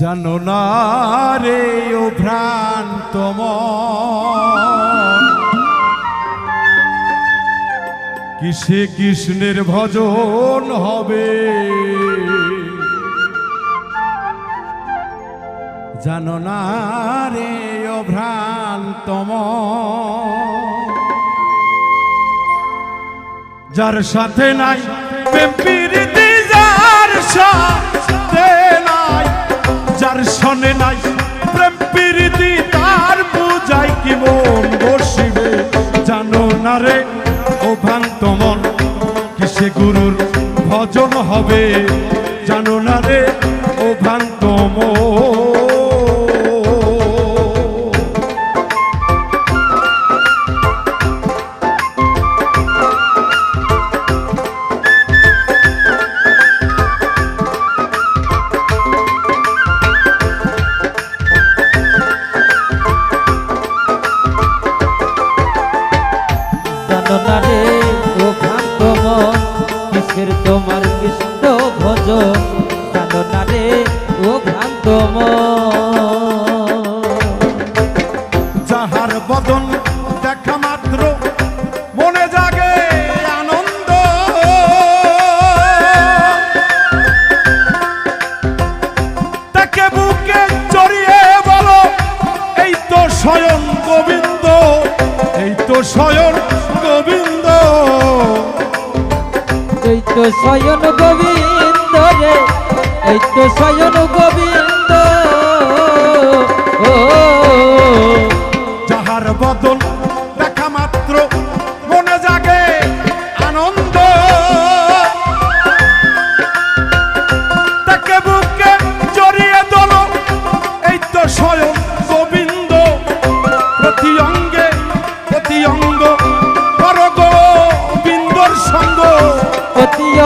জানো না রে, ও ভ্রান্ত কিসে কৃষ্ণের ভজন হবে? জানো না রে, ও ভ্রান্ত যার সাথে নাই যার সাথে রে ও ভ্রান্ত মন কিসে গুরুর ভজন হবে? জানো না রে ও ভ্রান্ত মন। কৃষ্ণ ভজ ও ভ্রান্ত যাহার বদন দেখা মাত্র, মনে জাগে আনন্দ। তাকে বুকে জড়িয়ে বলো, এই তো স্বয়ং গোবিন্দ, এই তো স্বয়ং এই তো শয়ন গোবিন্দ রে এই তো শয়ন গোবিন্দ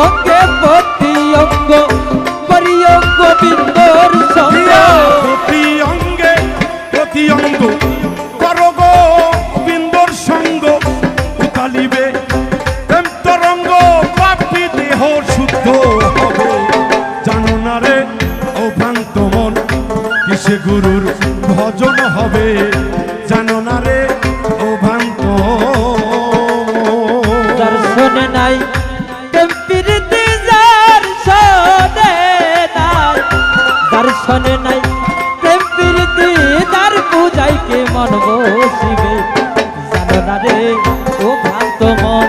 অঙ্গে প্রতি অঙ্গ প্রিয় গোবিন্দর সঙ্গ প্রতি অঙ্গে প্রতি অঙ্গ পর গোবিন্দর সঙ্গ উতালিবে প্রেম তরঙ্গ পাপি দেহ শুদ্ধ হবে জানো না রে ও ভ্রান্ত মন কিসে গুরুর ভজন হবে রে ও ভ্রান্ত মন,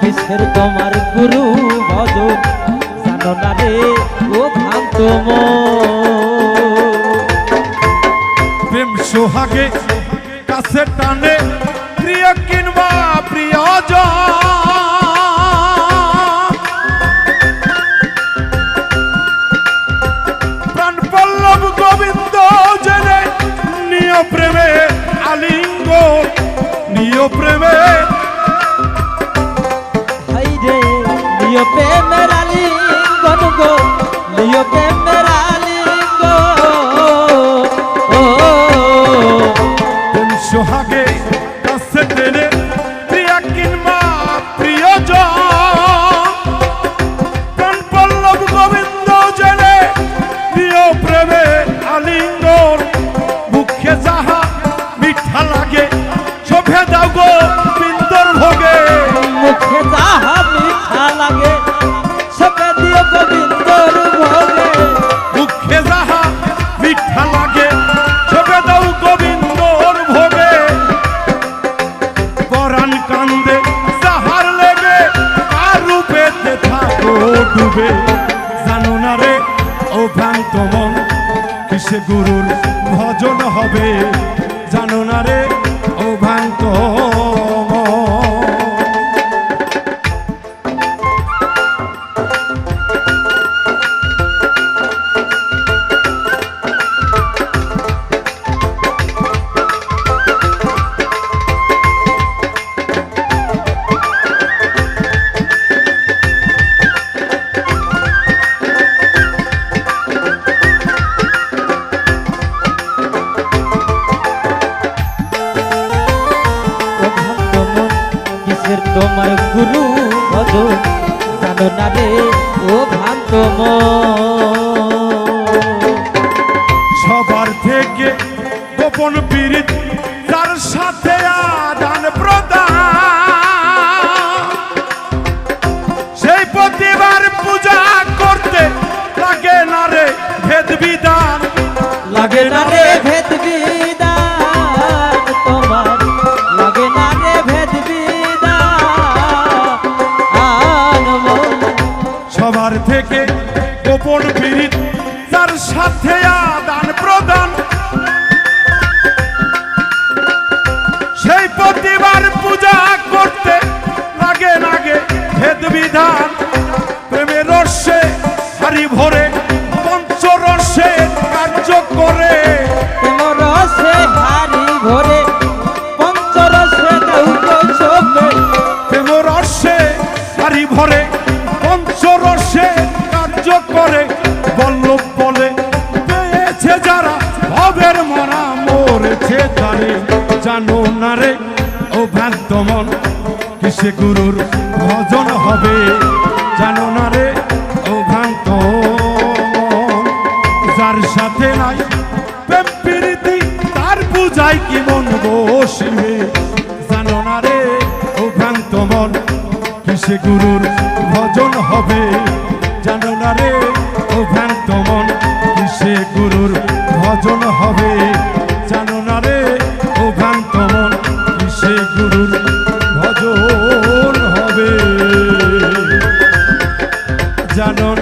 কিসের তোমার গুরু ভজ জানো না রে, ও ভ্রান্ত মন। প্রেম সোহাগে কাছে টানে নিয় প্রেমে। হাই রে লিও প্রেমের আলিঙ্গন গো লিও প্রেমের আলিঙ্গ ও প্রেম সোহাগে কাছে টেনে প্রিয়া কিনবা প্রিয় গুরুর ভজন হবে। জানো না রে লাগে না রে ভেদ বিদান তোমার, লাগে না রে ভেদ বিদান সবার থেকে গোপন পীড়িত তার সাথে আদান প্রদান। সেই প্রতিবার পূজা করতে লাগে লাগে ভেদ বিধান প্রেমের রসে হারি ভরে পঞ্চরসে জানো না রে? ও ভ্রান্ত মন, কিসে গুরুর ভজন হবে? জানো না রে? ও ভ্রান্ত যার সাথে নাই প্রেম তার কি মন বসিবে? জানো না রে? ও ভ্রান্ত মন, কিসে গুরুর ভজন হবে? জানো না রে? ও ভ্রান্ত মন, কিসে গুরুর ভজন হবে? জানো